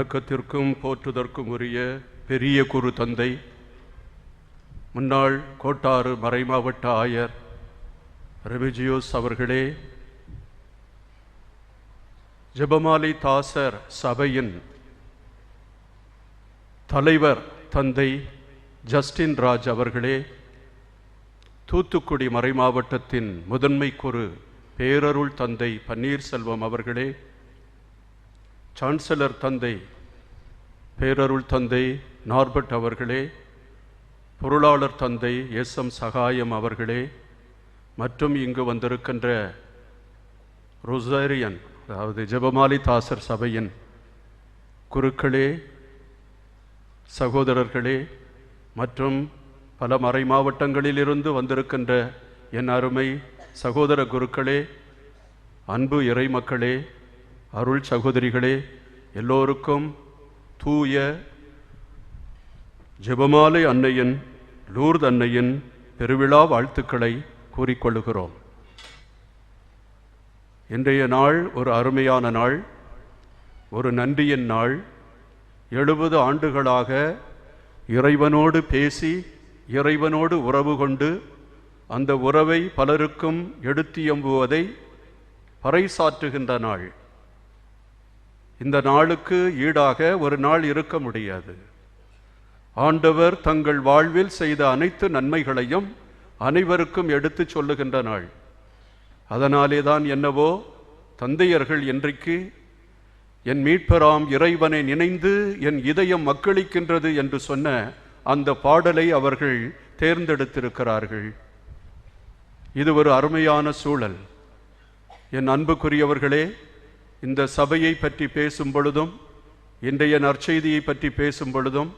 வணக்கத்திற்கும் போற்றுதற்கும் உரிய பெரிய குரு தந்தை முன்னாள் கோட்டாறு மறைமாவட்ட ஆயர் ரெமிஜியோஸ் அவர்களே ஜெபமாலி தாசர் சபையின் தலைவர் தந்தை ஜஸ்டின் ராஜ் அவர்களே தூத்துக்குடி மறைமாவட்டத்தின் முதன்மை குரு பேரருள் தந்தை பன்னீர்செல்வம் அவர்களே சான்சலர் தந்தை பேரருள் தந்தை நார்பர்ட் அவர்களே பொருளாளர் தந்தை எஸ் எம் சகாயம் அவர்களே மற்றும் இங்கு வந்திருக்கின்ற ரொசேரியன் அதாவது ஜெபமாலி தாசர் சபையின் குருக்களே சகோதரர்களே மற்றும் பல மறை மாவட்டங்களிலிருந்து வந்திருக்கின்ற என் அருமை சகோதர குருக்களே அன்பு இறை மக்களே அருள் சகோதரிகளே எல்லோருக்கும் தூய ஜெபமாலை அன்னையின் லூர்த் அன்னையின் பெருவிழா வாழ்த்துக்களை கூறிக்கொள்கிறோம் இன்றைய நாள் ஒரு அருமையான நாள் ஒரு நன்றியின் நாள். எழுபது ஆண்டுகளாக இறைவனோடு பேசி இறைவனோடு உறவு கொண்டு அந்த உறவை பலருக்கும் எடுத்தியம்புவதை பறைசாற்றுகின்ற நாள். இந்த நாளுக்கு ஈடாக ஒரு நாள் இருக்க முடியாது. ஆண்டவர் தங்கள் வாழ்வில் செய்த அனைத்து நன்மைகளையும் அனைவருக்கும் எடுத்துச் சொல்லுகின்ற நாள். அதனாலே தான் என்னவோ தந்தையர்கள் இன்றைக்கு என் மீட்பராம் இறைவனை நினைந்து என் இதயம் மக்களிக்கின்றது என்று சொன்ன அந்த பாடலை அவர்கள் தேர்ந்தெடுத்திருக்கிறார்கள். இது ஒரு அருமையான சூழல். என் அன்புக்குரியவர்களே இந்த சபையை பற்றி பேசும் பொழுதும் இன்றைய நற்செய்தியை பற்றி பேசும் பொழுதும்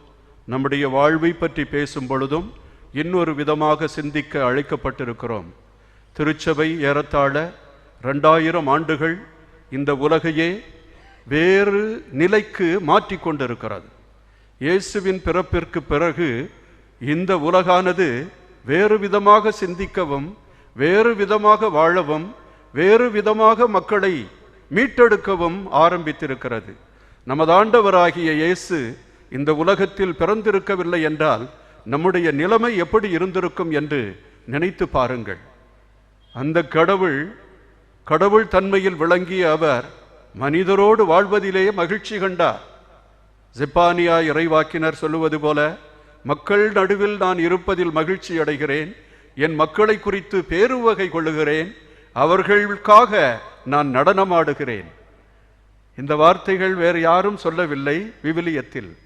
நம்முடைய வாழ்வை பற்றி பேசும் பொழுதும் இன்னொரு விதமாக சிந்திக்க அழைக்கப்பட்டிருக்கிறோம். திருச்சபை ஏறத்தாழ ரெண்டாயிரம் ஆண்டுகள் இந்த உலகையே வேறு நிலைக்கு மாற்றி கொண்டிருக்கிறது. இயேசுவின் பிறப்பிற்கு பிறகு இந்த உலகானது வேறு விதமாக சிந்திக்கவும் வேறு விதமாக வாழவும் வேறு விதமாக மக்களை மீட்டெடுக்கவும் ஆரம்பித்திருக்கிறது. நமது ஆண்டவராகிய இயேசு இந்த உலகத்தில் பிறந்திருக்கவில்லை என்றால் நம்முடைய நிலைமை எப்படி இருந்திருக்கும் என்று நினைத்து பாருங்கள். அந்த கடவுள் கடவுள் தன்மையில் விளங்கிய அவர் மனிதரோடு வாழ்வதிலே மகிழ்ச்சி கண்டார். ஜப்பானியா இறைவாக்கினர் சொல்லுவது போல மக்கள் நடுவில் நான் இருப்பதில் மகிழ்ச்சி அடைகிறேன் என் மக்களை குறித்து பேருவகை கொள்ளுகிறேன் அவர்களுக்காக நான் நடனமாடுகிறேன். இந்த வார்த்தைகள் வேறு யாரும் சொல்லவில்லை விவிலியத்தில்.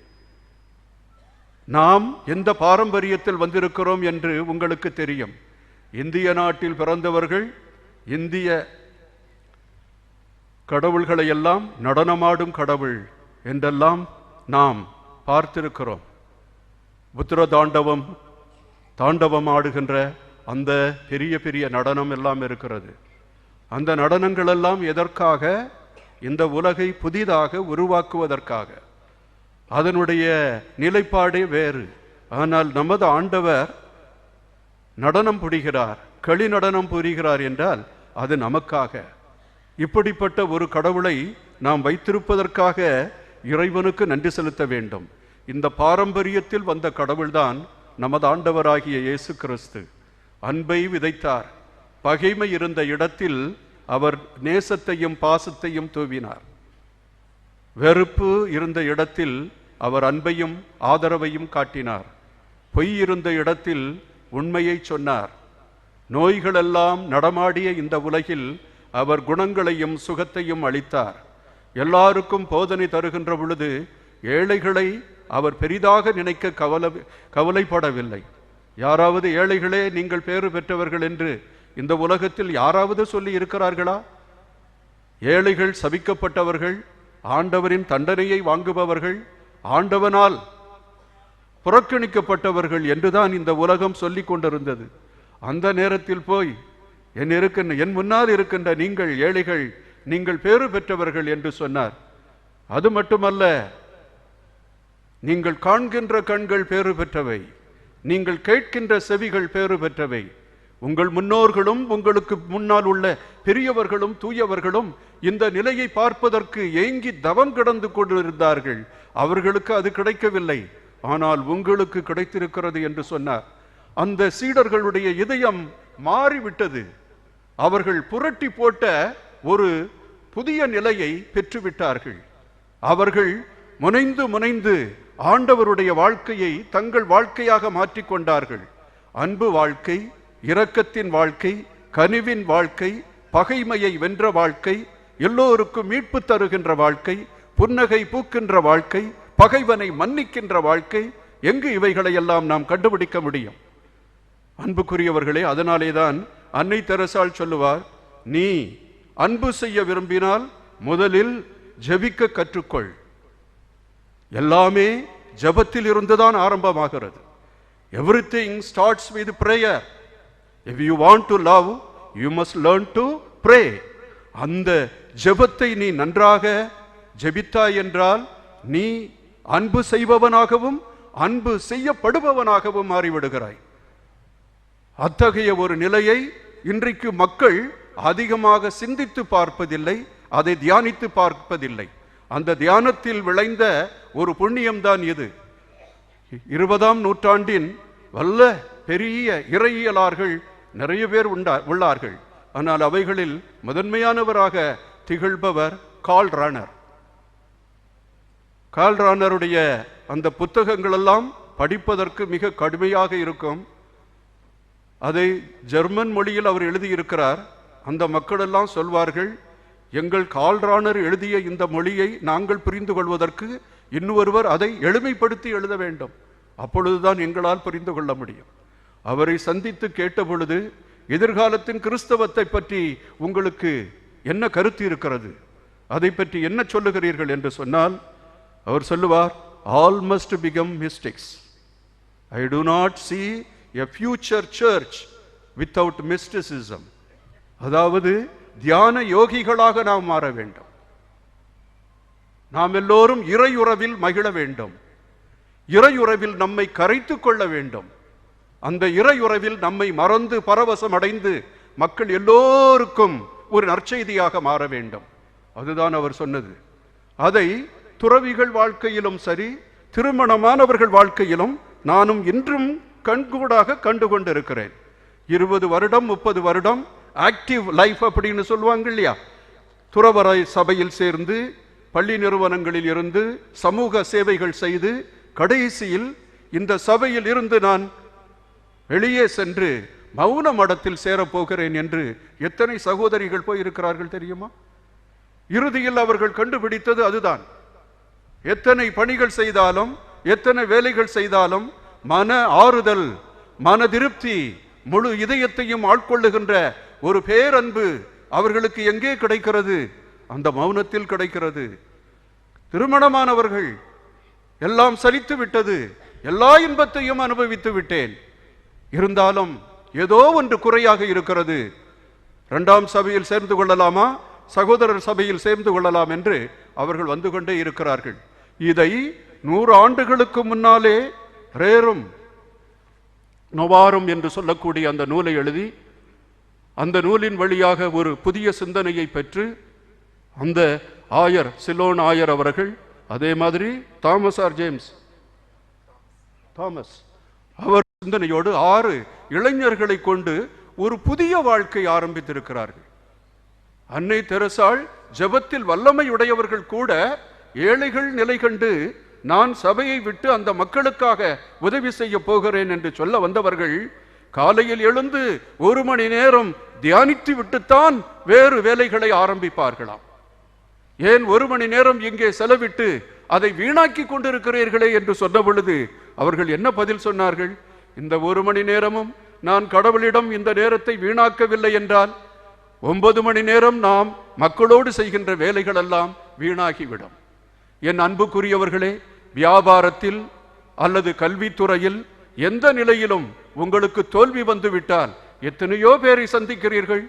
நாம் எந்த பாரம்பரியத்தில் வந்திருக்கிறோம் என்று உங்களுக்கு தெரியும். இந்திய நாட்டில் பிறந்தவர்கள் இந்திய கடவுள்களை எல்லாம் நடனமாடும் கடவுள் என்றெல்லாம் நாம் பார்த்திருக்கிறோம். புத்திர தாண்டவம் தாண்டவம் ஆடுகின்ற அந்த பெரிய பெரிய நடனம் எல்லாம் இருக்கிறது. அந்த நடனங்கள் எல்லாம் எதற்காக? இந்த உலகை புதிதாக உருவாக்குவதற்காக. அதனுடைய நிலைப்பாடே வேறு. ஆனால் நமது ஆண்டவர் நடனம் புரிகிறார் களி நடனம் புரிகிறார் என்றால் அது நமக்காக. இப்படிப்பட்ட ஒரு கடவுளை நாம் வைத்திருப்பதற்காக இறைவனுக்கு நன்றி செலுத்த வேண்டும். இந்த பாரம்பரியத்தில் வந்த கடவுள்தான் நமது ஆண்டவராகிய இயேசு கிறிஸ்து. அன்பை விதைத்தார். பகைமை இருந்த இடத்தில் அவர் நேசத்தையும் பாசத்தையும் தூவினார். வெறுப்பு இருந்த இடத்தில் அவர் அன்பையும் ஆதரவையும் காட்டினார். பொய் இருந்த இடத்தில் உண்மையை சொன்னார். நோய்களெல்லாம் நடமாடிய இந்த உலகில் அவர் குணங்களையும் சுகத்தையும் அளித்தார். எல்லாருக்கும் போதனை தருகின்ற பொழுது ஏழைகளை அவர் பெரிதாக நினைக்க கவலை கவலைப்படவில்லை. யாராவது ஏழைகளே நீங்கள் பேறு பெற்றவர்கள் என்று இந்த உலகத்தில் யாராவது சொல்லி இருக்கிறார்களா? ஏழைகள் சபிக்கப்பட்டவர்கள் ஆண்டவரின் தண்டனையை வாங்குபவர்கள் ஆண்டவனால் புறக்கணிக்கப்பட்டவர்கள் என்றுதான் இந்த உலகம் சொல்லிக் கொண்டிருந்தது. அந்த நேரத்தில் போய் என் இருக்கின்ற என் முன்னால் இருக்கின்ற நீங்கள் ஏழைகள் நீங்கள் பேறு பெற்றவர்கள் என்று சொன்னார். அது மட்டுமல்ல நீங்கள் காண்கின்ற கண்கள் பேறு பெற்றவை நீங்கள் கேட்கின்ற செவிகள் பேறு பெற்றவை உங்கள் முன்னோர்களும் உங்களுக்கு முன்னால் உள்ள பெரியவர்களும் தூயவர்களும் இந்த நிலையை பார்ப்பதற்கு ஏங்கி தவம் கிடந்து கொண்டிருந்தார்கள். அவர்களுக்கு அது கிடைக்கவில்லை. ஆனால் உங்களுக்கு கிடைத்திருக்கிறது என்று சொன்னார். அந்த சீடர்களுடைய இதயம் மாறிவிட்டது. அவர்கள் புரட்டி போட்ட ஒரு புதிய நிலையை பெற்றுவிட்டார்கள். அவர்கள் முனைந்து முனைந்து ஆண்டவருடைய வாழ்க்கையை தங்கள் வாழ்க்கையாக மாற்றிக்கொண்டார்கள். அன்பு வாழ்க்கை இரக்கத்தின் வாழ்க்கை கனிவின் வாழ்க்கை பகைமையை வென்ற வாழ்க்கை எல்லோருக்கும் மீட்பு தருகின்ற வாழ்க்கை புன்னகை பூக்கின்ற வாழ்க்கை பகைவனை மன்னிக்கின்ற வாழ்க்கை எங்கு இவைகளை எல்லாம் நாம் கண்டுபிடிக்க முடியும்? அன்புக்குரியவர்களே அதனாலேதான் அன்னை தெரசால் சொல்லுவார் நீ அன்பு செய்ய விரும்பினால் முதலில் ஜெபிக்க கற்றுக்கொள். எல்லாமே ஜெபத்தில் இருந்துதான் ஆரம்பமாகிறது. Everything starts with prayer if you want to love you must learn to pray அந்த ஜெபத்தை நீ நன்றாக ஜெபித்தாய் என்றால் நீ அன்பு செய்பவனாகவும் அன்பு செய்யப்படுபவனாகவும் மாறிவிடுகிறாய். அத்தகைய ஒரு நிலையை இன்றைக்கு மக்கள் அதிகமாக சிந்தித்து பார்ப்பதில்லை அதை தியானித்து பார்ப்பதில்லை. அந்த தியானத்தில் விளைந்த ஒரு புண்ணியம்தான் இது. இருபதாம் நூற்றாண்டின் வல்ல பெரிய இறையியலார்கள் நிறைய பேர் உண்டா உள்ளார்கள். ஆனால் அவைகளில் முதன்மையானவராக திகழ்பவர் கால் ராணர். கால் ரானருடைய அந்த புத்தகங்களெல்லாம் படிப்பதற்கு மிக கடுமையாக இருக்கும். அதை ஜெர்மன் மொழியில் அவர் எழுதியிருக்கிறார். அந்த மக்களெல்லாம் சொல்வார்கள் எங்கள் கால்ராணர் எழுதிய இந்த மொழியை நாங்கள் புரிந்து கொள்வதற்கு இன்னொருவர் அதை எளிமைப்படுத்தி எழுத வேண்டும். அப்பொழுதுதான் எங்களால் புரிந்து கொள்ள முடியும். அவரை சந்தித்து கேட்டபொழுது எதிர்காலத்தின் கிறிஸ்தவத்தை பற்றி உங்களுக்கு என்ன கருத்து இருக்கிறது? அதை பற்றி என்ன சொல்லுகிறீர்கள்? என்று சொன்னால் அவர் சொல்லுவார் all must become mystics I do not see a future church without mysticism அதாவது தியான யோகிகளாக நாம் மாற வேண்டும். நாம் எல்லோரும் இறையுறவில் மகிழ வேண்டும். இறையுறவில் நம்மை கரைத்து கொள்ள வேண்டும். அந்த இறையுறவில் நம்மை மறந்து பரவசம் அடைந்து மக்கள் எல்லோருக்கும் ஒரு நற்செய்தியாக மாற வேண்டும். அதுதான் அவர் சொன்னது. அதை துறவிகள் வாழ்க்கையிலும் சரி திருமணமானவர்கள் வாழ்க்கையிலும் நானும் இன்றும் கண்கூடாக கண்டு கொண்டிருக்கிறேன். இருபது வருடம் முப்பது வருடம் ஆக்டிவ் லைஃப் அப்படின்னு சொல்லுவாங்க இல்லையா? துறவரை சபையில் சேர்ந்து பள்ளி நிறுவனங்களில் இருந்து சமூக சேவைகள் செய்து கடைசியில் இந்த சபையில் இருந்து நான் வெளியே சென்று மௌன மடத்தில் சேரப்போகிறேன் என்று எத்தனை சகோதரிகள் போய் இருக்கிறார்கள் தெரியுமா? இறுதியில் அவர்கள் கண்டுபிடித்தது அதுதான். எத்தனை பணிகள் செய்தாலும் எத்தனை வேலைகள் செய்தாலும் மன ஆறுதல் மன திருப்தி முழு இதயத்தையும் ஆட்கொள்ளுகின்ற ஒரு பேரன்பு அவர்களுக்கு எங்கே கிடைக்கிறது? அந்த மௌனத்தில் கிடைக்கிறது. திருமணமானவர்கள் எல்லாம் சலித்து விட்டது. எல்லா இன்பத்தையும் அனுபவித்து விட்டேன். இருந்தாலும் ஏதோ ஒன்று குறையாக இருக்கிறது. இரண்டாம் சபையில் சேர்ந்து கொள்ளலாமா? சகோதரர் சபையில் சேர்ந்து கொள்ளலாம் என்று அவர்கள் வந்து கொண்டே இருக்கிறார்கள். இதை நூறு ஆண்டுகளுக்கு முன்னாலே ரேரும் நொவாரும் என்று சொல்லக்கூடிய அந்த நூலை எழுதி அந்த நூலின் வழியாக ஒரு புதிய சிந்தனையை பெற்று அந்த ஆயர் சிலோன் ஆயர் அவர்கள் அதே மாதிரி தாமஸ் ஆர் ஜேம்ஸ் தாமஸ் அவர் சிந்தனையோடு ஆறு இளைஞர்களை கொண்டு ஒரு புதிய வாழ்க்கை ஆரம்பித்திருக்கிறார்கள். அன்னை தெரசாள் ஜெபத்தில் வல்லமை உடையவர்கள் கூட ஏழைகள் நிலை கண்டு நான் சபையை விட்டு அந்த மக்களுக்காக உதவி செய்ய போகிறேன் என்று சொல்ல வந்தவர்கள் காலையில் எழுந்து ஒரு மணி நேரம் தியானித்து விட்டுத்தான் வேறு வேலைகளை ஆரம்பிப்பார்களாம். ஏன் ஒரு மணி நேரம் இங்கே செலவிட்டு அதை வீணாக்கி கொண்டிருக்கிறீர்களே என்று சொன்ன பொழுது அவர்கள் என்ன பதில் சொன்னார்கள்? இந்த ஒரு மணி நேரமும் நான் கடவுளிடம் இந்த நேரத்தை வீணாக்கவில்லை என்றால் ஒன்பது மணி நேரம் நாம் மக்களோடு செய்கின்ற வேலைகள் எல்லாம் வீணாகிவிடும். என் அன்புக்குரியவர்களே வியாபாரத்தில் அல்லது கல்வித்துறையில் எந்த நிலையிலும் உங்களுக்கு தோல்வி வந்துவிட்டால் எத்தனையோ பேரை சந்திக்கிறீர்கள்.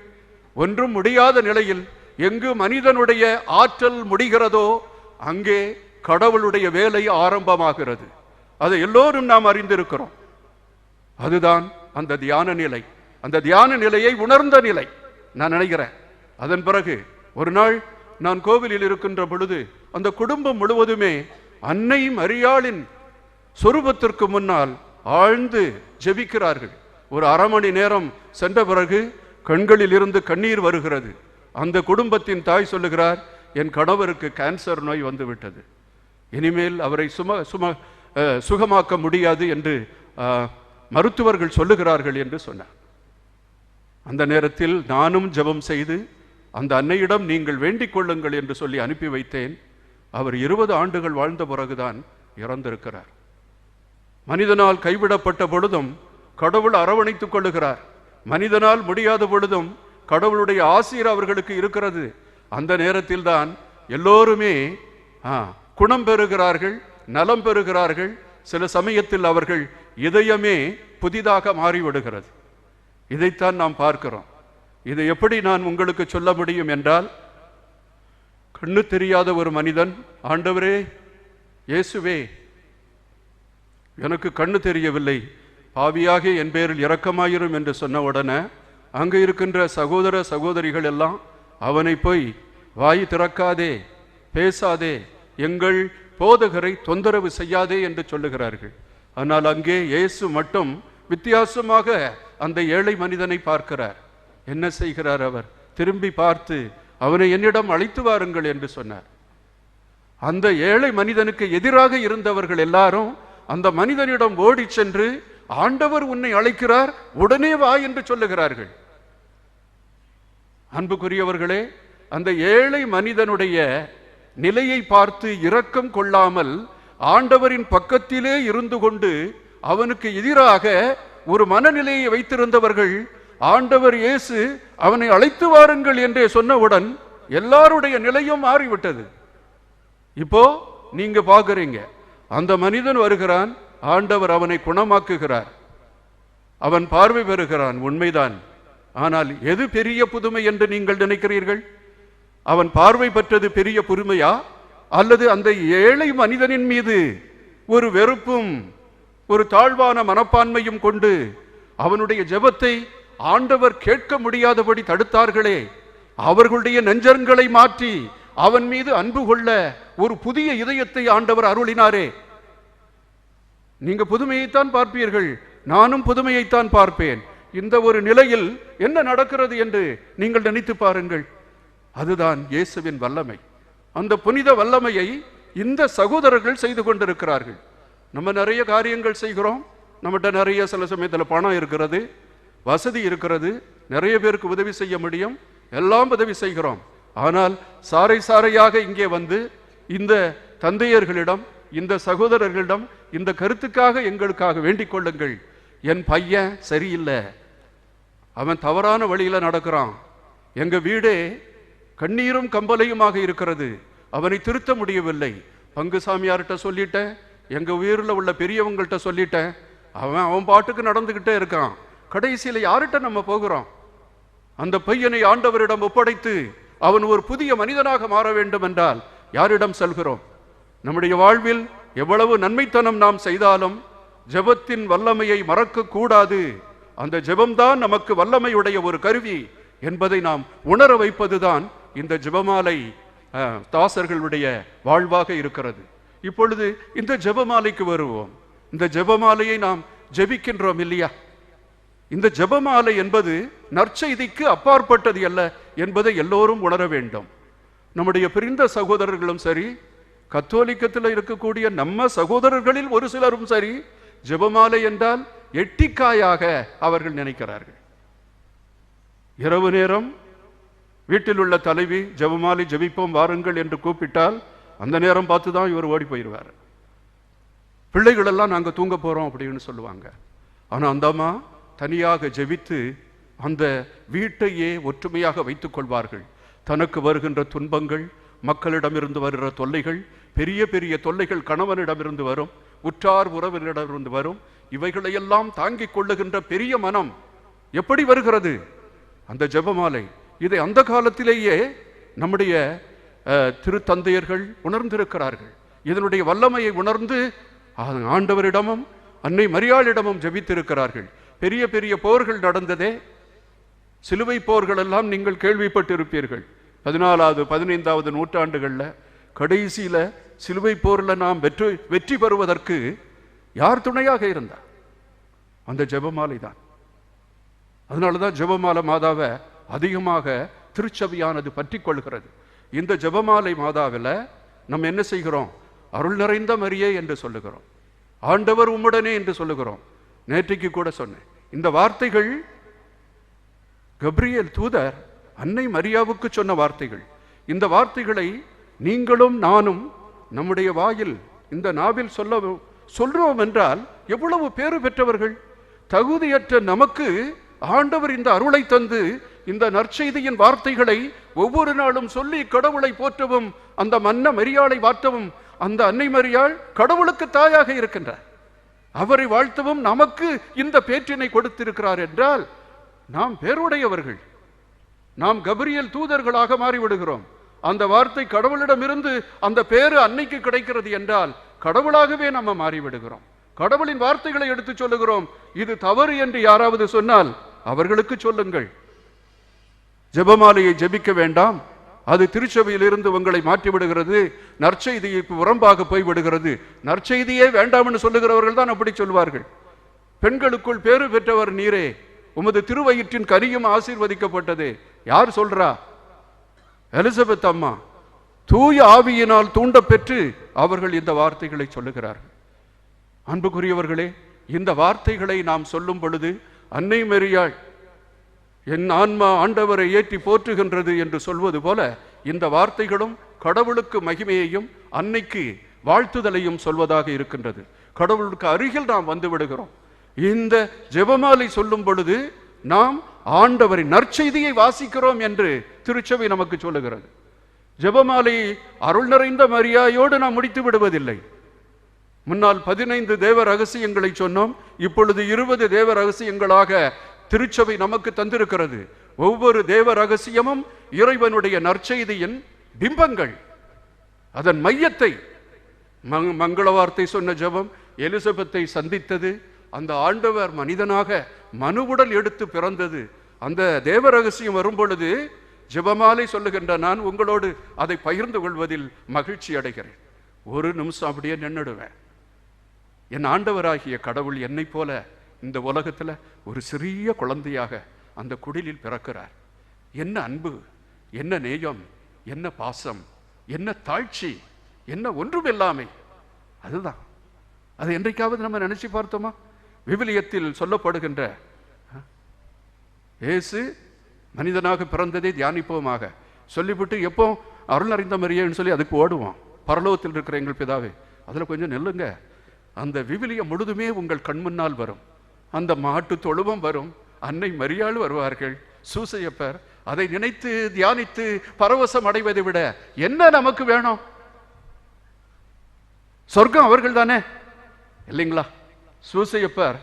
ஒன்றும் முடியாத நிலையில் எங்கு மனிதனுடைய ஆற்றல் முடிகிறதோ அங்கே கடவுளுடைய வேலை ஆரம்பமாகிறது. அதை எல்லோரும் நாம் அறிந்திருக்கிறோம். அதுதான் அந்த தியான நிலை. அந்த தியான நிலையை உணர்ந்த நிலை. நான் நினைக்கிறேன். அதன் பிறகு ஒரு நாள் நான் கோவிலில் இருக்கின்ற பொழுது அந்த குடும்பம் முழுவதுமே அன்னை மரியாளின் சொரூபத்திற்கு முன்னால் ஆழ்ந்து ஜெபிக்கிறார்கள். ஒரு அரை மணி நேரம் சென்ற பிறகு கண்களில் இருந்து கண்ணீர் வருகிறது. அந்த குடும்பத்தின் தாய் சொல்லுகிறார் என் கணவருக்கு கேன்சர் நோய் வந்துவிட்டது. இனிமேல் அவரை சும சும சுகமாக்க முடியாது என்று மருத்துவர்கள் சொல்லுகிறார்கள் என்று சொன்னார். அந்த நேரத்தில் நானும் ஜெபம் செய்து அந்த அன்னையிடம் நீங்கள் வேண்டிக் கொள்ளுங்கள் என்று சொல்லி அனுப்பி வைத்தேன். அவர் இருபது ஆண்டுகள் வாழ்ந்த பிறகுதான் இறந்திருக்கிறார். மனிதனால் கைவிடப்பட்ட பொழுதும் கடவுள் அரவணைத்துக் கொள்ளுகிறார். மனிதனால் முடியாத பொழுதும் கடவுளுடைய ஆசிரியர் அவர்களுக்கு இருக்கிறது. அந்த நேரத்தில் தான் எல்லோருமே ஆ, குணம் பெறுகிறார்கள். நலம் பெறுகிறார்கள். சில சமயத்தில் அவர்கள் இதயமே புதிதாக மாறிவிடுகிறது. இதைத்தான் நாம் பார்க்கிறோம். இதை எப்படி நான் உங்களுக்கு சொல்ல முடியும் என்றால் கண்ணு தெரியாத ஒரு மனிதன் ஆண்டவரே இயேசுவே எனக்கு கண்ணு தெரியவில்லை. பாவியாக என் பேரில் இரக்கமாயிரும் என்று சொன்ன உடனே அங்கே இருக்கின்ற சகோதர சகோதரிகள் எல்லாம் அவனை போய் வாய் திறக்காதே பேசாதே எங்கள் போதகரை தொந்தரவு செய்யாதே என்று சொல்லுகிறார்கள். ஆனால் அங்கே இயேசு மட்டும் வித்தியாசமாக அந்த ஏழை மனிதனை பார்க்கிறார். என்ன செய்கிறார் அவர்? திரும்பி பார்த்து அவனை என்னிடம் அழைத்து வாருங்கள் என்று சொன்னார். அந்த ஏழை மனிதனுக்கு எதிராக இருந்தவர்கள் எல்லாரும் அந்த மனிதனிடம் ஓடி சென்று ஆண்டவர் உன்னை அழைக்கிறார் உடனே வா என்று சொல்லுகிறார்கள். அன்புக்குரியவர்களே அந்த ஏழை மனிதனுடைய நிலையை பார்த்து இரக்கம் கொள்ளாமல் ஆண்டவரின் பக்கத்திலே இருந்து கொண்டு அவனுக்கு எதிராக ஒரு மனநிலையை வைத்திருந்தவர்கள் ஆண்டவர் இயேசு அவனை அழைத்து வாருங்கள் என்றே சொன்னவுடன் எல்லாருடைய நிலையும் மாறிவிட்டது. இப்போ நீங்க பாக்குறீங்க அந்த மனிதன் வருகிறான் ஆண்டவர் அவனை குணமாக்குகிறார். அவன் பார்வை பெறுகிறான் உண்மைதான். ஆனால் எது பெரிய புதுமை என்று நீங்கள் நினைக்கிறீர்கள்? அவன் பார்வை பெற்றது பெரிய பொறுமையா? அல்லது அந்த ஏழை மனிதனின் மீது ஒரு வெறுப்பும் ஒரு தாழ்வான மனப்பான்மையும் கொண்டு அவனுடைய ஜெபத்தை ஆண்டவர் கேட்க முடியாதபடி தடுத்தார்களே? அவர்களுடைய நெஞ்சரங்களை மாற்றி அவன் மீது அன்பு கொள்ள ஒரு புதிய இதயத்தை ஆண்டவர் அருளினாரே. நீங்க புதுமையைத்தான் பார்ப்பீர்கள். நானும் புதுமையைத்தான் பார்ப்பேன். இந்த ஒரு நிலையில் என்ன நடக்கிறது என்று நீங்கள் நினைத்து பாருங்கள். அதுதான் இயேசுவின் வல்லமை. அந்த புனித வல்லமையை இந்த சகோதரர்கள் செய்து கொண்டிருக்கிறார்கள். நம்ம நிறைய காரியங்கள் செய்கிறோம். நம்மகிட்ட நிறைய சில சமயத்தில் பணம் இருக்கிறது வசதி இருக்கிறது நிறைய பேருக்கு உதவி செய்ய முடியும். எல்லாம் உதவி செய்கிறோம். ஆனால் சாறை சாறையாக இங்கே வந்து இந்த தந்தையர்களிடம் இந்த சகோதரர்களிடம் இந்த கருத்துக்காக எங்களுக்காக வேண்டிக் கொள்ளுங்கள். என் பையன் சரியில்லை. அவன் தவறான வழியில் நடக்கிறான். எங்கள் வீடே கண்ணீரும் கம்பலையுமாக இருக்கிறது. அவனை திருத்த முடியவில்லை. பங்கு சாமியார்கிட்ட சொல்லிட்டேன். எங்க உயிரில் உள்ள பெரியவங்கள்ட்ட சொல்லிட்டேன். அவன் அவன் பாட்டுக்கு நடந்துகிட்டே இருக்கான். கடைசியில யார்கிட்ட நம்ம போகிறோம்? அந்த பையனை ஆண்டவரிடம் ஒப்படைத்து அவன் ஒரு புதிய மனிதனாக மாற வேண்டும் என்றால் யாரிடம் செல்கிறோம்? நம்முடைய வாழ்வில் எவ்வளவு நன்மைத்தனம் நாம் செய்தாலும் ஜெபத்தின் வல்லமையை மறக்க கூடாது. அந்த ஜெபம்தான் நமக்கு வல்லமையுடைய ஒரு கருவி என்பதை நாம் உணர வைப்பதுதான் இந்த ஜெபமாலை தாசர்களுடைய வாழ்வாக இருக்கிறது. இப்பொழுது இந்த ஜெபமாலைக்கு வருவோம். இந்த ஜெபமாலையை நாம் ஜெபிக்கின்றோம் இல்லையா? இந்த ஜெபமாலை என்பது நற்செய்திக்கு அப்பாற்பட்டது அல்ல என்பதை எல்லோரும் உணர வேண்டும். நம்முடைய பிரிந்த சகோதரர்களும் சரி கத்தோலிக்கத்தில் இருக்கக்கூடிய நம்ம சகோதரர்களில் ஒரு சிலரும் சரி ஜெபமாலை என்றால் எட்டிக்காயாக அவர்கள் நினைக்கிறார்கள். இரவு நேரம் வீட்டில் உள்ள தலைவி ஜெபமாலை ஜெபிப்போம் வாருங்கள் என்று கூப்பிட்டால் அந்த நேரம் பார்த்து தான் இவர் ஓடி போயிடுவார் பிள்ளைகளெல்லாம் நாங்கள் நாங்க தூங்க போறோம் அப்படின்னு சொல்லுவாங்க. ஆனா அந்த அம்மா தனியாக ஜெபித்து அந்த வீட்டையே ஒற்றுமையாக வைத்துக் கொள்வார்கள். தனக்கு வருகின்ற துன்பங்கள் மக்களிடமிருந்து வருகிற தொல்லைகள் பெரிய பெரிய தொல்லைகள் கணவனிடமிருந்து வரும் உற்றார் உறவினரிடமிருந்து வரும் இவைகளையெல்லாம் தாங்கிக் கொள்ளுகின்ற பெரிய மனம் எப்படி வருகிறது? அந்த ஜெபமாலை இதை அந்த காலத்திலேயே நம்முடைய அஹ், திருத்தந்தையர்கள் உணர்ந்திருக்கிறார்கள். இதனுடைய வல்லமையை உணர்ந்து ஆண்டவரிடமும் அன்னை மரியாளிடமும் ஜபித்திருக்கிறார்கள். பெரிய பெரிய போர்கள் நடந்ததே. சிலுவை போர்கள் எல்லாம் நீங்கள் கேள்விப்பட்டிருப்பீர்கள். பதினாலாவது பதினைந்தாவது நூற்றாண்டுகள்ல கடைசியில் சிலுவை போர்ல நாம் வெற்றி வெற்றி பெறுவதற்கு யார் துணையாக இருந்தார்? அந்த ஜெபமாலை தான். அதனால தான் ஜெபமாலை மாதாவை அதிகமாக திருச்சபையானது பற்றி கொள்கிறது இந்த ஜெபமாலை மாதாவில் நம்ம என்ன செய்கிறோம்? அருள் நிறைந்த மரியே என்று சொல்லுகிறோம். ஆண்டவர் உம்முடனே என்று சொல்லுகிறோம். நேற்றைக்கு கூட சொன்னேன். இந்த வார்த்தைகள் கப்ரியல் தூதர் அன்னை மரியாவுக்கு சொன்ன வார்த்தைகள். இந்த வார்த்தைகளை நீங்களும் நானும் நம்முடைய வாயில் இந்த நாவில் சொல்ல சொல்றோம் என்றால் எவ்வளவு பேறு பெற்றவர்கள்? தகுதியற்ற நமக்கு ஆண்டவர் இந்த அருளை தந்து இந்த நற்செய்தியின் வார்த்தைகளை ஒவ்வொரு நாளும் சொல்லி கடவுளை போற்றவும் அந்த மன்ன மரியாளை வாற்றவும் அந்த அன்னை மரியாள் கடவுளுக்கு தாயாக இருக்கின்றார். அவரை வாழ்த்தவும் நமக்கு இந்த பேற்றினை கொடுத்திருக்கிறார் என்றால் நாம் பேருடையவர்கள். நாம் கபிரியல் தூதர்களாக மாறிவிடுகிறோம். அந்த வார்த்தை கடவுளிடமிருந்து அந்த பேரு அன்னைக்கு கிடைக்கிறது என்றால் கடவுளாகவே நம்ம மாறிவிடுகிறோம். கடவுளின் வார்த்தைகளை எடுத்து சொல்லுகிறோம். இது தவறு என்று யாராவது சொன்னால் அவர்களுக்கு சொல்லுங்கள். ஜெபமாலையை ஜெபிக்க வேண்டாம். அது திருச்சபையிலிருந்து உங்களை மாற்றி விடுகிறது நற்செய்திக்கு உரம்பாக போய் விடுகிறது நற்செய்தியே வேண்டாம்னு சொல்லுகிறவர்கள் தான் அப்படி சொல்வார்கள். பெண்களுக்குள் பேறு பெற்றவர் நீரே. உமது திருவயிற்றின் கனியும் ஆசீர்வதிக்கப்பட்டது. யார் சொல்றா? எலிசபெத் அம்மா. தூய ஆவியினால் தூண்ட பெற்று அவர்கள் இந்த வார்த்தைகளை சொல்லுகிறார்கள். அன்புக்குரியவர்களே இந்த வார்த்தைகளை நாம் சொல்லும் பொழுது அன்னை மெரியாள் என் ஆன்மா ஆண்டவரை ஏற்றி போற்றுகின்றது என்று சொல்வது போல இந்த வார்த்தைகளும் கடவுளுக்கு மகிமையையும் அன்னைக்கு வாழ்த்துதலையும் சொல்வதாக இருக்கின்றது. கடவுளுக்கு அருகில் நாம் வந்து விடுகிறோம். இந்த ஜெபமாலை சொல்லும் பொழுது நாம் ஆண்டவரின் நற்செய்தியை வாசிக்கிறோம் என்று திருச்சபை நமக்கு சொல்லுகிறது. ஜெபமாலை அருள் நிறைந்த மரியாயோடு நாம் முடித்து விடுவதில்லை. முன்னால் பதினைந்து தேவ ரகசியங்களை சொன்னோம். இப்பொழுது இருபது தேவ ரகசியங்களாக திருச்சபை நமக்கு தந்திருக்கிறது. ஒவ்வொரு தேவ ரகசியமும் இறைவனுடைய நற்செய்தியின் பிம்பங்கள். அதன் மையத்தை மங்- மங்கள வார்த்தை சொன்ன ஜெபம் எலிசபெத்தை சந்தித்தது. அந்த ஆண்டவர் மனிதனாக மனுவுடல் எடுத்து பிறந்தது. அந்த தேவ ரகசியம் வரும் பொழுது ஜெபமாலை சொல்லுகின்ற நான் உங்களோடு அதை பகிர்ந்து கொள்வதில் மகிழ்ச்சி அடைகிறேன். ஒரு நிமிஷம் அப்படியே நின்னுடுவேன். என் ஆண்டவராகிய கடவுள் என்னைப் போல இந்த உலகத்துல ஒரு சிறிய குழந்தையாக அந்த குடிலில் பிறக்கிறார். என்ன அன்பு என்ன நேயம் என்ன பாசம் என்ன தாழ்ச்சி என்ன ஒன்றுமில்லாமை. அதுதான். அது என்றைக்காவது நம்ம நினைச்சு பார்த்தோமா? விவிலியத்தில் சொல்லப்படுகின்ற ஏசு மனிதனாக பிறந்ததை தியானிப்போமாக. சொல்லிவிட்டு எப்போ அருள் அறிந்த மரியன்னு சொல்லி அதுக்கு ஓடுவோம் பரலோகத்தில் இருக்கிற எங்கள் பிதாவே அதுல கொஞ்சம் நெல்லுங்க. அந்த விவிலியம் முழுதுமே உங்கள் கண் முன்னால் வரும். அந்த மாட்டு தொழுவம் வரும். அன்னை மரியாள் வருவார்கள். சூசையப்பர் அதை நினைத்து தியானித்து பரவசம் அடைவதை விட என்ன நமக்கு வேணும்? சொர்க்கம் அவர்கள் தானே? இல்லைங்களா? சூசையப்பர்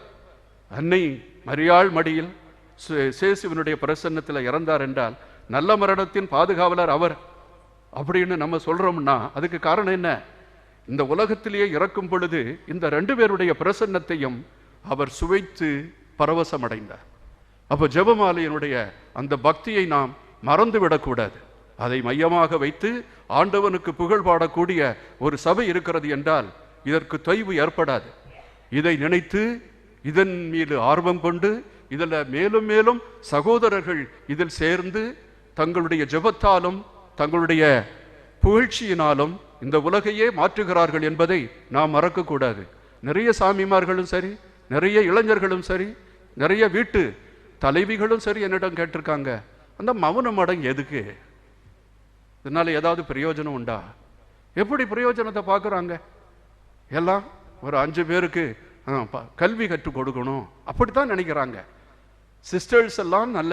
அன்னை மரியாள் மடியில் சே- பிரசன்னத்தில் இறந்தார் என்றால் நல்ல மரணத்தின் பாதுகாவலர் அவர். அப்படின்னு நம்ம சொல்றோம்னா அதுக்கு காரணம் என்ன? இந்த உலகத்திலேயே இறக்கும் பொழுது இந்த ரெண்டு பேருடைய பிரசன்னத்தையும் அவர் சுவைத்து பரவசமடைந்தார். அப்போ ஜெபமாலையினுடைய அந்த பக்தியை நாம் மறந்து விடக்கூடாது அதை மையமாக வைத்து ஆண்டவனுக்கு புகழ் பாடக்கூடிய ஒரு சபை இருக்கிறது என்றால் இதற்கு தொய்வு ஏற்படாது. இதை நினைத்து இதன் மீது ஆர்வம் கொண்டு இதில் மேலும் மேலும் சகோதரர்கள் இதில் சேர்ந்து தங்களுடைய ஜெபத்தாலும் தங்களுடைய புகழ்ச்சியினாலும் இந்த உலகையே மாற்றுகிறார்கள் என்பதை நாம் மறக்கக்கூடாது. நிறைய சாமிமார்களும் சரி நிறைய இளைஞர்களும் சரி நிறைய வீட்டு தலைவிகளும் சரி என்னிடம் கேட்டிருக்காங்க. அந்த மௌன மடம் எதுக்கு? இதனால் ஏதாவது பிரயோஜனம் உண்டா? எப்படி பிரயோஜனத்தை பார்க்குறாங்க? எல்லாம் ஒரு அஞ்சு பேருக்கு கல்வி கற்றுக் கொடுக்கணும். அப்படி தான் நினைக்கிறாங்க. சிஸ்டர்ஸ் எல்லாம் நல்ல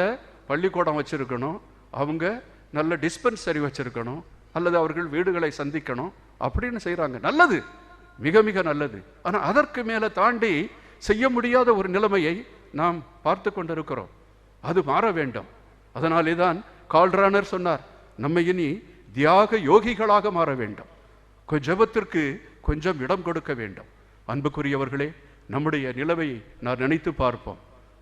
பள்ளிக்கூடம் வச்சுருக்கணும். அவங்க நல்ல டிஸ்பென்சரி வச்சுருக்கணும். அல்லது அவர்கள் வீடுகளை சந்திக்கணும். அப்படின்னு செய்கிறாங்க நல்லது. மிக மிக நல்லது. ஆனால் அதற்கு மேலே தாண்டி செய்ய முடியாத ஒரு நிலைமையை நாம் பார்த்து கொண்டிருக்கிறோம். அது மாற வேண்டும். அதனாலே தான் கால்ரானர் சொன்னார் நம்ம இனி தியாக யோகிகளாக மாற வேண்டும். ஜபத்திற்கு கொஞ்சம் இடம் கொடுக்க வேண்டும். அன்புக்குரியவர்களே நம்முடைய நிலைமையை நான் நினைத்து பார்ப்போம்.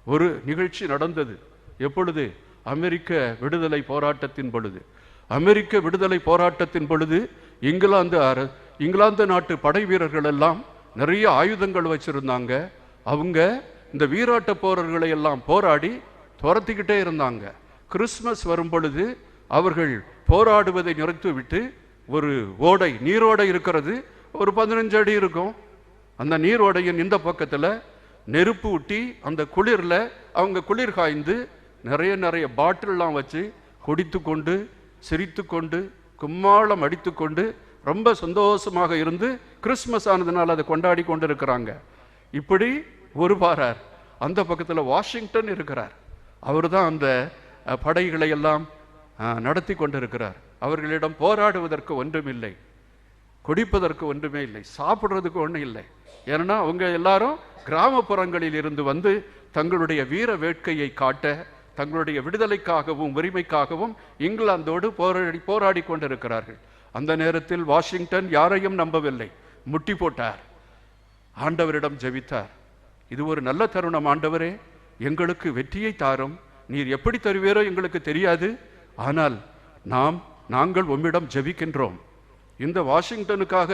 ஒரு நிகழ்ச்சி நடந்தது. எப்பொழுது? அமெரிக்க விடுதலை போராட்டத்தின் பொழுது. அமெரிக்க விடுதலை போராட்டத்தின் பொழுது இங்கிலாந்து அர- இங்கிலாந்து நாட்டு படை வீரர்கள் எல்லாம் நிறைய ஆயுதங்கள் வச்சுருந்தாங்க. அவங்க இந்த வீராட்ட போரர்களை எல்லாம் போராடி துரத்திக்கிட்டே இருந்தாங்க. கிறிஸ்மஸ் வரும் பொழுது அவர்கள் போராடுவதை நிறுத்திவிட்டு ஒரு ஓடை நீரோடை இருக்கிறது. ஒரு பதினஞ்சு அடி இருக்கும். அந்த நீரோடையின் இந்த பக்கத்தில் நெருப்பு ஊட்டி அந்த குளிரில் அவங்க குளிர் காய்ந்து நிறைய நிறைய பாட்டில்லாம் வச்சு குடித்து கொண்டு சிரித்து கொண்டு கும்மாளம் அடித்து கொண்டு ரொம்ப சந்தோஷமாக இருந்து கிறிஸ்மஸ் ஆனதுனால அதை கொண்டாடி கொண்டு இருக்கிறாங்க இப்படி ஒரு பாரார் அந்த பக்கத்தில் வாஷிங்டன் இருக்கிறார். அவர் தான் அந்த படைகளை எல்லாம் நடத்தி கொண்டிருக்கிறார். அவர்களிடம் போராடுவதற்கு ஒன்றுமில்லை. குடிப்பதற்கு ஒன்றுமே இல்லை. சாப்பிட்றதுக்கு ஒன்றும் இல்லை. ஏன்னா அவங்க எல்லாரும் கிராமப்புறங்களில் இருந்து வந்து தங்களுடைய வீர வேட்கையை காட்ட தங்களுடைய விடுதலைக்காகவும் உரிமைக்காகவும் இங்கிலாந்தோடு போராடி போராடி கொண்டிருக்கிறார்கள். அந்த நேரத்தில் வாஷிங்டன் யாரையும் நம்பவில்லை. முட்டி போட்டார். ஆண்டவரிடம் ஜெபித்தார். இது ஒரு நல்ல தருணம் ஆண்டவரே. எங்களுக்கு வெற்றியை தாரும். நீர் எப்படி தருவீரோ எங்களுக்கு தெரியாது. ஆனால் நாம் நாங்கள் உம்மிடம் ஜெபிக்கின்றோம். இந்த வாஷிங்டனுக்காக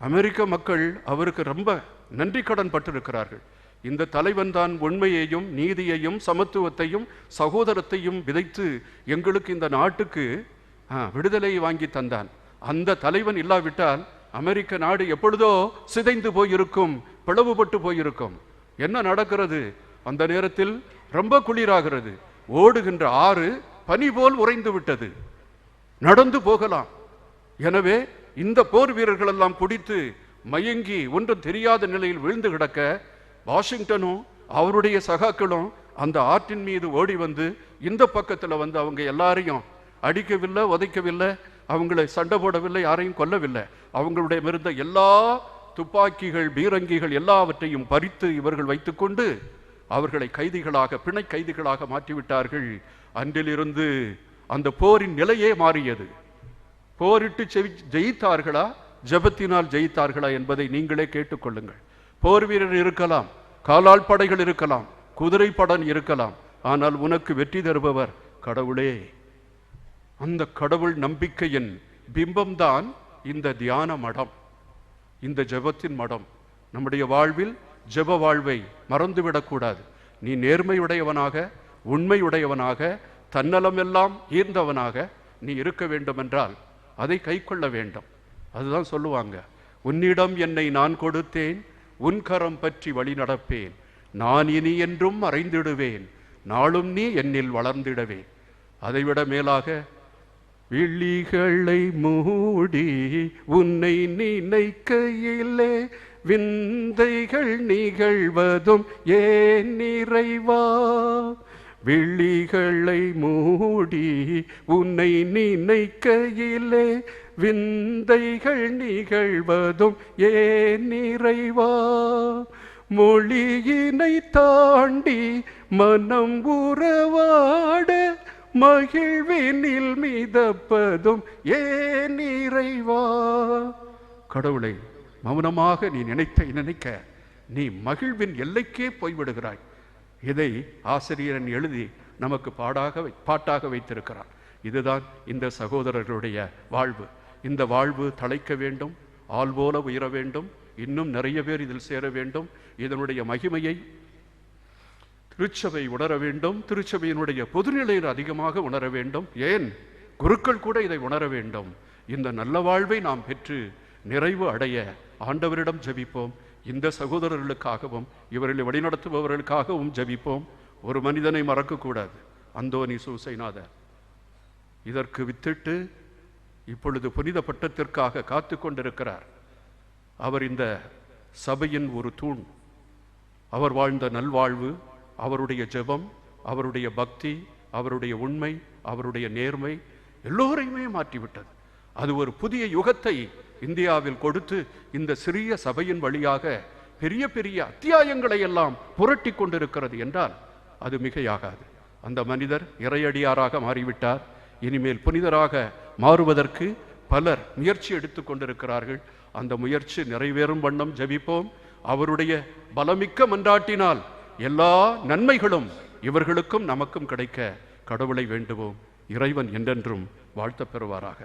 அமெரிக்க மக்கள் அவருக்கு ரொம்ப நன்றி கடன் பட்டிருக்கிறார்கள். இந்த தலைவன் தான் உண்மையையும் நீதியையும் சமத்துவத்தையும் சகோதரத்தையும் விதைத்து எங்களுக்கு இந்த நாட்டுக்கு விடுதலை வாங்கி தந்தான். அந்த தலைவன் இல்லாவிட்டால் அமெரிக்க நாடு எப்பொழுதோ சிதைந்து போயிருக்கும். பிளவுபட்டு போயிருக்கும். என்ன நடக்கிறது? அந்த நேரத்தில் ரொம்ப குளிராகிறது. ஓடுகின்ற ஆறு பனி போல் உறைந்து விட்டது. நடந்து போகலாம். எனவே இந்த போர் வீரர்கள் எல்லாம் குடித்து மயங்கி ஒன்றும் தெரியாத நிலையில் விழுந்து கிடக்க வாஷிங்டனும் அவருடைய சகாக்களும் அந்த ஆற்றின் மீது ஓடி வந்து இந்த பக்கத்தில் வந்து அவங்க எல்லாரையும் அடிக்கவில்லை உதைக்கவில்லை அவங்களை சண்டை போடவில்லை யாரையும் கொல்லவில்லை. அவங்களுடைய இருந்த எல்லா துப்பாக்கிகள் பீரங்கிகள் எல்லாவற்றையும் பறித்து இவர்கள் வைத்துக்கொண்டு அவர்களை கைதிகளாக பிணை கைதிகளாக மாற்றிவிட்டார்கள். அன்றிலிருந்து அந்த போரின் நிலையே மாறியது. போரிட்டு செவி- ஜெயித்தார்களா? ஜெபத்தினால் ஜெயித்தார்களா என்பதை நீங்களே கேட்டுக்கொள்ளுங்கள். போர் வீரர் இருக்கலாம் காலால் படைகள் இருக்கலாம் குதிரை படன் இருக்கலாம் ஆனால் உனக்கு வெற்றி தருபவர் கடவுளே. அந்த கடவுள் நம்பிக்கையின் பிம்பம்தான் இந்த தியான மடம். இந்த ஜெபத்தின் மடம். நம்முடைய வாழ்வில் ஜெப வாழ்வை மறந்துவிடக்கூடாது. நீ நேர்மையுடையவனாக உண்மையுடையவனாக தன்னலமெல்லாம் ஈர்ந்தவனாக நீ இருக்க வேண்டுமென்றால் அதை கைக்கொள்ள வேண்டும். அதுதான் சொல்லுவாங்க. உன்னிடம் என்னை நான் கொடுத்தேன் உன் கரம் பற்றி வழி நடப்பேன். நான் இனி என்றும் மறைந்திடுவேன். நாளும் நீ என்னில் வளர்ந்திடவே. அதைவிட மேலாக விழிகளை மூடி உன்னை நினைக்கையிலே விந்தைகள் நிகழ்வதும் ஏன் நிறைவா? விழிகளை மூடி உன்னை நினைக்கையிலே விந்தைகள் நிகழ்வதும் ஏன் நிறைவா? மொழியினை தாண்டி மனம் உறவாட மகிழ்வினில் மீதப்பதும் ஏன் இறைவா? கடவுளை மௌனமாக நீ நினைத்த நினைக்க. நீ மகிழ்வின் எல்லைக்கே போய்விடுகிறாய். இதை ஆசிரியரன் எழுதி நமக்கு பாடாக வை- பாட்டாக வைத்திருக்கிறான். இதுதான் இந்த சகோதரர்களுடைய வாழ்வு. இந்த வாழ்வு தலைக்க வேண்டும் ஆள்போல உயர வேண்டும் இன்னும் நிறைய பேர் இதில் சேர வேண்டும். இதனுடைய மகிமையை திருச்சபை உணர வேண்டும் திருச்சபையினுடைய பொதுநிலையில் அதிகமாக உணர வேண்டும். ஏன்? குருக்கள் கூட இதை உணர வேண்டும். இந்த நல்ல வாழ்வை நாம் பெற்று நிறைவு அடைய ஆண்டவரிடம் ஜபிப்போம். இந்த சகோதரர்களுக்காகவும் இவர்களை வழிநடத்துபவர்களுக்காகவும் ஜபிப்போம். ஒரு மனிதனை மறக்கக்கூடாது. அந்தோனி சூசைநாதர் இதற்கு வித்திட்டு இப்பொழுது புனித பட்டத்திற்காக காத்து கொண்டிருக்கிறார். அவர் இந்த சபையின் ஒரு தூண். அவர் வாழ்ந்த நல்வாழ்வு அவருடைய ஜெபம் அவருடைய பக்தி அவருடைய உண்மை அவருடைய நேர்மை எல்லோரையுமே மாற்றிவிட்டது. அது ஒரு புதிய யுகத்தை இந்தியாவில் கொடுத்து இந்த சிறிய சபையின் வழியாக பெரிய பெரிய அத்தியாயங்களை எல்லாம் புரட்டி கொண்டிருக்கிறது என்றால் அது மிகையாகாது. அந்த மனிதர் இறையடியாராக மாறிவிட்டார். இனிமேல் புனிதராக மாறுவதற்கு பலர் முயற்சி எடுத்துக் கொண்டிருக்கிறார்கள். அந்த முயற்சி நிறைவேறும் வண்ணம் ஜெபிப்போம். அவருடைய பலமிக்க மன்றாட்டினால் எல்லா நன்மைகளும் இவர்களுக்கும் நமக்கும் கிடைக்க கடவுளை வேண்டுவோம். இறைவன் என்றென்றும் வாழ்த்த பெறுவாராக.